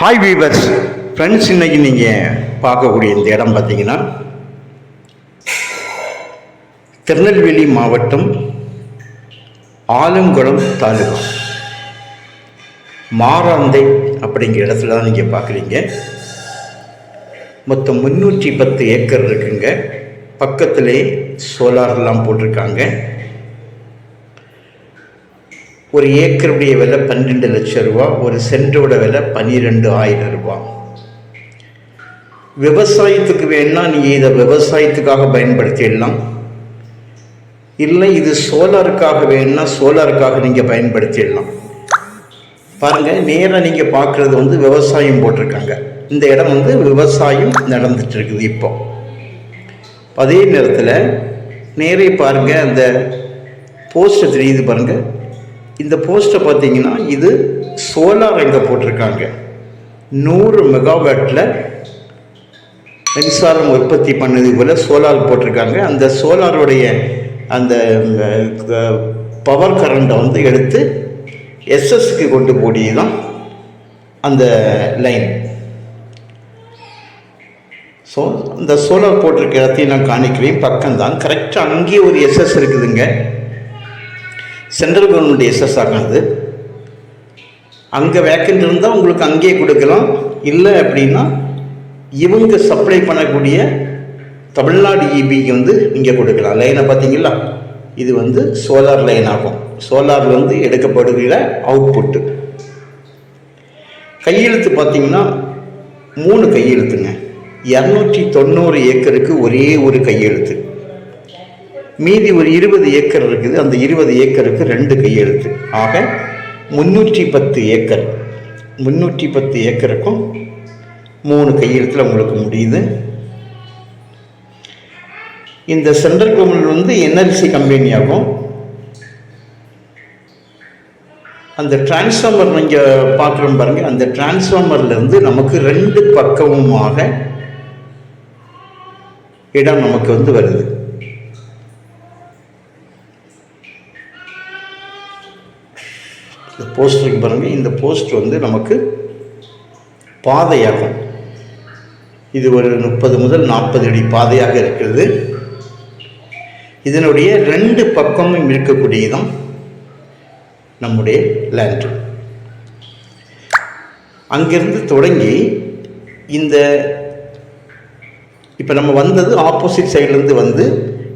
Hi viewers friends இன்னைக்கு நீங்கள் பார்க்கக்கூடிய இந்த இடம் பார்த்தீங்கன்னா திருநெல்வேலி மாவட்டம் ஆலங்குளம் தாலுகா. மாராந்தை அப்படிங்கிற இடத்துல தான் நீங்கள் பார்க்குறீங்க. மொத்தம் முந்நூற்றி பத்து ஏக்கர் இருக்குங்க. பக்கத்திலே சோலார்லாம் போட்டிருக்காங்க. ஒரு ஏக்கருடைய விலை பன்னெண்டு லட்சம் ரூபா ஒரு சென்டோட விலை பன்னிரெண்டு ஆயிரம் ரூபா. விவசாயத்துக்கு வேணா நீங்கள் இதை விவசாயத்துக்காக பயன்படுத்திடலாம். இல்லை இது சோலாருக்காக வேணும்னா சோலாருக்காக நீங்கள் பயன்படுத்திடலாம். பாருங்கள் நேராக நீங்கள் பார்க்குறது வந்து விவசாயம் போட்டிருக்காங்க. இந்த இடம் வந்து விவசாயம் நடந்துட்டுருக்குது இப்போ. அதே நேரத்தில் நேரே பாருங்கள் அந்த போஸ்டர் தெரியுது பாருங்கள் இந்த போஸ்ட்டை பார்த்தீங்கன்னா இது சோலார் அங்கே போட்டிருக்காங்க. நூறு மெகாவாட்டில் மின்சாரம் உற்பத்தி பண்ணது போல் சோலார் போட்டிருக்காங்க. அந்த சோலாருடைய அந்த பவர் கரண்ட்டை வந்து எடுத்து எஸ்எஸ்க்கு கொண்டு போடியே தான் அந்த லைன் ஸோ அந்த சோலார் போட்டிருக்க இடத்தையும் நான் காணிக்கிறேன். பக்கம்தான். கரெக்டாக அங்கேயே ஒரு எஸ்எஸ் இருக்குதுங்க. சென்ட்ரல் கவர்மெண்ட் எஸ்எஸ் ஆகாது அங்கே வேக்கண்ட் இருந்தால் உங்களுக்கு அங்கேயே கொடுக்கலாம். இல்லை அப்படின்னா இவங்க சப்ளை பண்ணக்கூடிய தமிழ்நாடு இபிக்கு வந்து இங்கே கொடுக்கலாம். லைனை பார்த்தீங்களா? இது வந்து சோலார் லைன் ஆகும். சோலார் வந்து எடுக்கப்படுகிற அவுட்புட்டு கையெழுத்து பார்த்தீங்கன்னா மூணு கையெழுத்துங்க. இரநூற்றி தொண்ணூறு ஏக்கருக்கு ஒரே ஒரு கையெழுத்து. மீதி ஒரு இருபது ஏக்கர் இருக்குது. அந்த இருபது ஏக்கருக்கு ரெண்டு கையெழுத்து. ஆக முந்நூற்றி பத்து ஏக்கர். முந்நூற்றி பத்து ஏக்கருக்கும் மூணு கையெழுத்தில் உங்களுக்கு முடியுது. இந்த சென்ட்ரல் கவர்மெண்ட் வந்து என்எல்சி கம்பெனியாகும் அந்த டிரான்ஸ்ஃபார்மர் நீங்கள் பார்க்குறோம் பாருங்கள் அந்த டிரான்ஸ்ஃபார்மர்லேருந்து நமக்கு ரெண்டு பக்கமுமாக இடம் நமக்கு வந்து வருது. இந்த போஸ்டருக்கு பாருங்கள் இந்த போஸ்ட் வந்து நமக்கு பாதையாகும். இது ஒரு முப்பது முதல் நாற்பது அடி பாதையாக இருக்கிறது. இதனுடைய ரெண்டு பக்கமும் இருக்கக்கூடியதும் நம்முடைய லேண்ட் அங்கிருந்து தொடங்கி இந்த இப்போ நம்ம வந்தது ஆப்போசிட் சைட்லேருந்து வந்து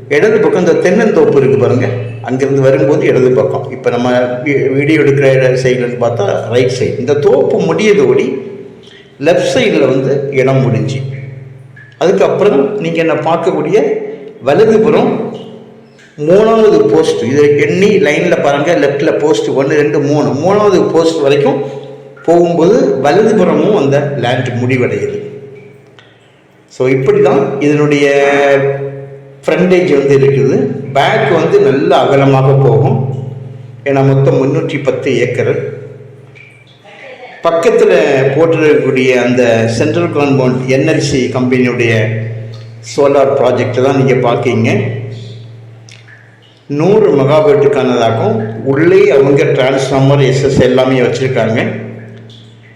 இடது பக்கம் இந்த தென்னந்தோப்பு இருக்குது பாருங்கள் அங்கேருந்து வரும்போது இடது பக்கம். இப்போ நம்ம வீடியோ எடுக்கிற சைடுன்னு பார்த்தா ரைட் சைடு இந்த தோப்பு முடியதோடி லெஃப்ட் சைடில் வந்து இடம் முடிஞ்சு. அதுக்கப்புறம் நீங்கள் என்ன பார்க்கக்கூடிய வலதுபுறம் மூணாவது போஸ்ட் இதை எண்ணி லைனில் பாருங்கள் லெஃப்டில் போஸ்ட் ஒன்று ரெண்டு மூணு. மூணாவது போஸ்ட் வரைக்கும் போகும்போது வலதுபுறமும் அந்த லேண்ட் முடிவடையுது. ஸோ இப்படி தான் இதனுடைய ஃப்ரண்டேஜ் வந்து இருக்குது. பேக் வந்து நல்ல அகலமாக போகும். ஏன்னா மொத்தம் முந்நூற்றி பத்து ஏக்கர் பக்கத்தில் போட்டிருக்கக்கூடிய அந்த சென்ட்ரல் கவர்மெண்ட் என்எல்சி கம்பெனியுடைய சோலார் ப்ராஜெக்ட் தான் நீங்கள் பார்க்கீங்க நூறு மெகாபேட்டுக்கானதாகும் உள்ளே அவங்க டிரான்ஸ்ஃபார்மர் எஸ்எஸ் எல்லாமே வச்சுருக்காங்க.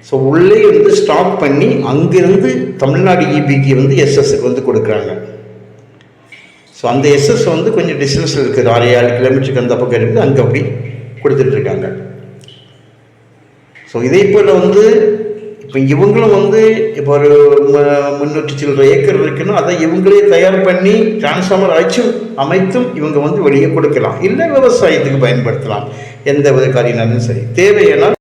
ஸோ உள்ளே வந்து ஸ்டாக் பண்ணி அங்கேருந்து தமிழ்நாடு இபிக்கு வந்து எஸ்எஸ்க்கு வந்து கொடுக்குறாங்க. ஸோ அந்த எஸ்எஸ் வந்து கொஞ்சம் டிஸ்டன்ஸில் இருக்குது ஆறு ஏழு கிலோமீட்டருக்கு அந்த பக்கம் இருக்குது. அங்கே அப்படி கொடுத்துட்ருக்காங்க ஸோ இதே போல் வந்து இப்போ இவங்களும் வந்து இப்போ ஒரு முன்னூற்றி சில்லற ஏக்கர் இருக்குன்னா அதை இவங்களே தயார் பண்ணி டிரான்ஸ்ஃபார்மர் அழைச்சும் அமைத்தும் இவங்க வந்து வெளியே கொடுக்கலாம். இல்லை விவசாயத்துக்கு பயன்படுத்தலாம். எந்த வித காரியனாலும் சரி. தேவையானால்